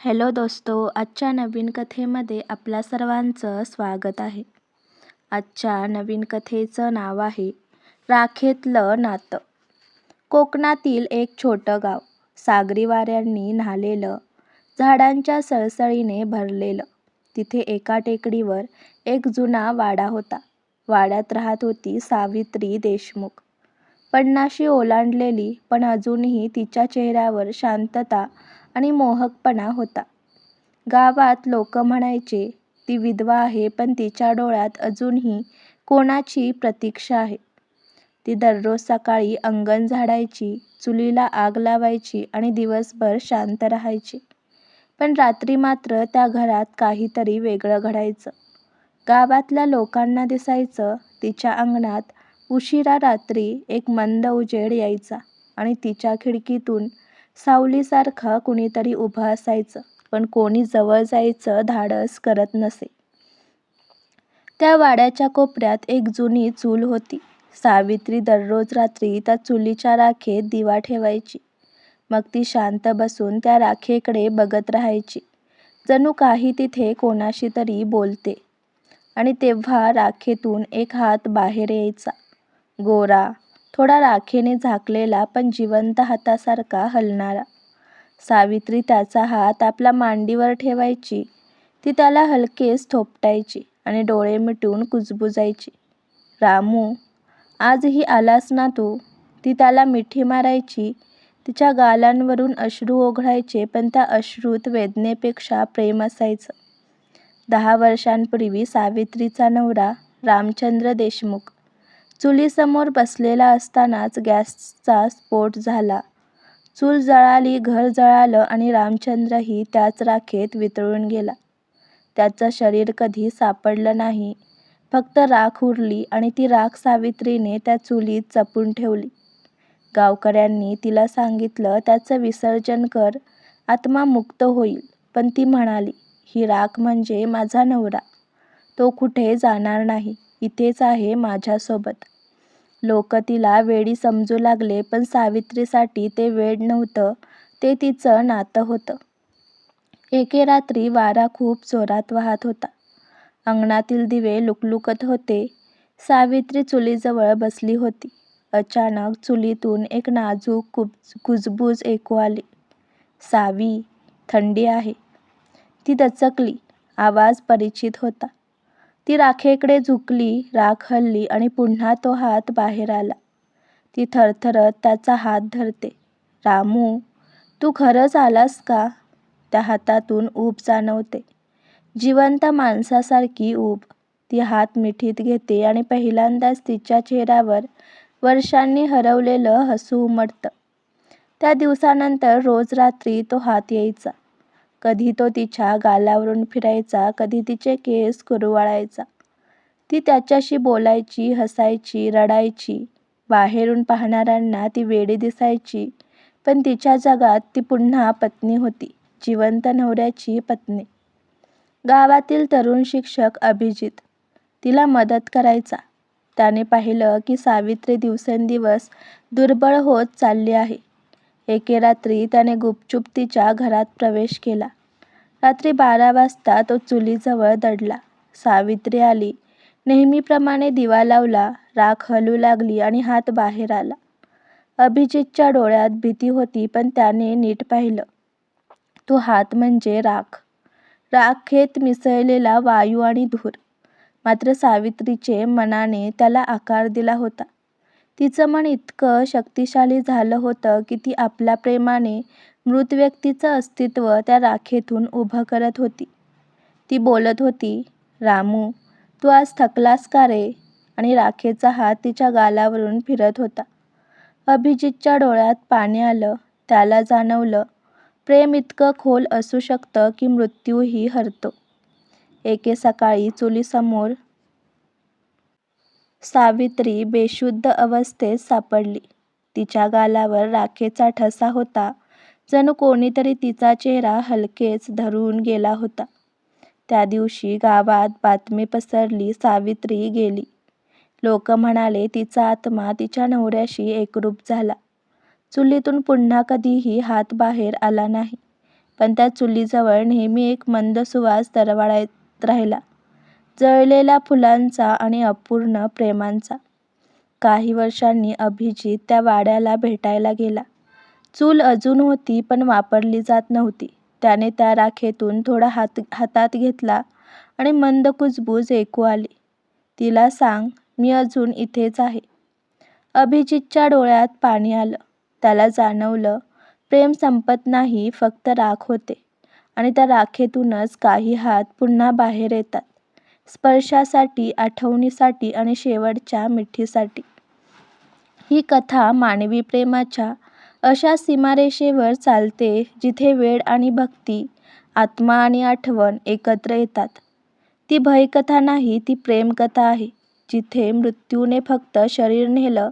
Hello दोस्तो आजच्या नवीन कथेमध्ये आपल्या सर्वांचं स्वागत आहे. आजच्या नवीन कथेचं नाव आहे राखेतलं नातं. कोकणातील एक छोटं गाव सागरी वाऱ्यांनी न्हालेलं झाडांच्या सळसळीने भरलेलं. तिथे एका टेकडीवर एक जुना वाडा होता. वाड्यात राहत होती सावित्री देशमुख. पन्नाशी ओलांडलेली पण अजूनही तिच्या चेहऱ्यावर शांतता आणि मोहकपणा होता. गावात लोक म्हणायचे ती विधवा आहे पण तिच्या डोळ्यात अजूनही कोणाची प्रतीक्षा आहे ती दररोज सकाळी अंगण झाडायची चुलीला आग लावायची आणि दिवसभर शांत राहायची. पण रात्री मात्र त्या घरात काहीतरी वेगळं घडायचं. गावातल्या लोकांना दिसायचं तिच्या अंगणात उशिरा रात्री एक मंद उजेड यायचा आणि तिच्या खिडकीतून सावलीसारखा कुणीतरी उभं असायचं पण कोणी जवळ जायचं धाडस करत नसे. त्या वाड्याच्या कोपऱ्यात एक जुनी चूल होती. सावित्री दररोज रात्री त्या चुलीच्या राखेत दिवा ठेवायची. मग ती शांत बसून त्या राखेकडे बघत राहायची. जणू काही तिथे कोणाशी तरी बोलते. आणि तेव्हा राखेतून एक हात बाहेर यायचा. गोरा थोडा राखेने झाकलेला पण जिवंत हातासारखा हलणारा. सावित्री त्याचा हात आपल्या मांडीवर ठेवायची. ती त्याला हलकेच थोपटायची आणि डोळे मिटून कुजबुजायची. रामू आजही आलास ना तू? ती त्याला मिठी मारायची. तिच्या गालांवरून अश्रू ओघळायचे पण त्या अश्रूत वेदनेपेक्षा प्रेम असायचं. दहा वर्षांपूर्वी सावित्रीचा नवरा रामचंद्र देशमुख. चुलीसमोर बसलेला असतानाच गॅसचा स्फोट झाला. चूल जळाली घर जळालं आणि रामचंद्रही त्याच राखेत वितळून गेला. त्याचं शरीर कधी सापडलं नाही. फक्त राख उरली आणि ती राख सावित्रीने त्या चुलीत जपून ठेवली. गावकऱ्यांनी तिला सांगितलं त्याचं विसर्जन कर आत्मा मुक्त होईल. पण ती म्हणाली ही राख म्हणजे माझा नवरा. तो कुठे जाणार नाही. इथेच आहे माझ्यासोबत. लोक तिला वेडी समजू लागले पण सावित्रीसाठी ते वेड नव्हतं. ते तिचं नातं होतं. एके रात्री वारा खूप जोरात वाहत होता. अंगणातील दिवे लुकलुकत होते. सावित्री चुलीजवळ बसली होती. अचानक चुलीतून एक नाजूक कुब कुजबूज ऐकू आली. सावी थंडी आहे. ती दचकली. आवाज परिचित होता. ती राखेकडे झुकली राख हलली आणि पुन्हा तो हात बाहेर आला. ती थरथरत त्याचा हात धरते. रामू तू खरंच आलास का? त्या हातातून ऊब जाणवते. जिवंत माणसासारखी ऊब. ती हात मिठीत घेते आणि पहिल्यांदाच तिच्या चेहऱ्यावर वर्षांनी हरवलेलं हसू उमटतं. त्या दिवसानंतर रोज रात्री तो हात यायचा. कधी तो तिच्या गालावरून फिरायचा कधी तिचे केस कुरवाळायचा. ती त्याच्याशी बोलायची हसायची रडायची. बाहेरून पाहणाऱ्यांना ती वेडी दिसायची. पण तिच्या जगात ती पुन्हा पत्नी होती जिवंत नवऱ्याची पत्नी. गावातील तरुण शिक्षक अभिजित. तिला मदत करायचा. त्याने पाहिलं की सावित्री दिवसेंदिवस दुर्बळ होत चालली आहे. एके रात्री त्याने गुपचूप तिच्या घरात प्रवेश केला. रात्री बारा वाजता तो चुलीजवळ दडला. सावित्री आली. नेहमीप्रमाणे दिवा लावला राख हलू लागली आणि हात बाहेर आला. अभिजितच्या डोळ्यात भीती होती पण त्याने नीट पाहिलं. तो हात म्हणजे राख. राखेत मिसळलेला वायू आणि धूर. मात्र सावित्रीचे मनाने त्याला आकार दिला होता. तिचं मन इतकं शक्तिशाली झालं होतं की ती आपल्या प्रेमाने मृत व्यक्तीचं अस्तित्व त्या राखेतून उभं करत होती. ती बोलत होती रामू तू आज थकलास का रे? आणि राखेचा हात तिच्या गालावरून फिरत होता. अभिजितच्या डोळ्यात पाणी आलं त्याला जाणवलं प्रेम इतकं खोल असू शकतं की मृत्यूही हरतो. एके सकाळी चुलीसमोर सावित्री बेशुद्ध अवस्थेत सापडली. तिच्या गालावर राखेचा ठसा होता. जणू कोणीतरी तिचा चेहरा हलकेच धरून गेला होता. त्या दिवशी गावात बातमी पसरली सावित्री गेली. लोक म्हणाले तिचा आत्मा तिच्या नवऱ्याशी एकरूप झाला. चुलीतून पुन्हा कधीही हात बाहेर आला नाही. पण त्या चुलीजवळ नेहमी एक मंद सुवास दरवळत राहिला. जळलेल्या फुलांचा आणि अपूर्ण प्रेमांचा. काही वर्षांनी अभिजीत त्या वाड्याला भेटायला गेला. चूल अजून होती पण वापरली जात नव्हती. त्याने त्या राखेतून थोडा हातात घेतला आणि मंद कुजबूज ऐकू आली. तिला सांग, मी अजून इथेच आहे. अभिजीतच्या डोळ्यात पाणी आलं. त्याला जाणवलं, प्रेम संपत नाही, फक्त राख होते. आणि त्या राखेतूनच काही हात पुन्हा बाहेर येतात. स्पर्शासाठी, आठवणीसाठी आणि शेवटच्या मिठीसाठी. ही कथा मानवी प्रेमाच्या अशा सीमारेषेवर चालते जिथे वेळ आणि भक्ती, आत्मा आणि आठवण एकत्र येतात. ती भयकथा नाही, ती प्रेमकथा आहे. जिथे मृत्यूने फक्त शरीर नेलं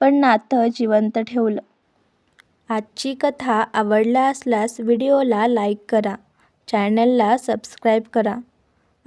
पण नातं जिवंत ठेवलं. आजची कथा आवडला असल्यास व्हिडिओला लाईक करा, चॅनलला सबस्क्राईब करा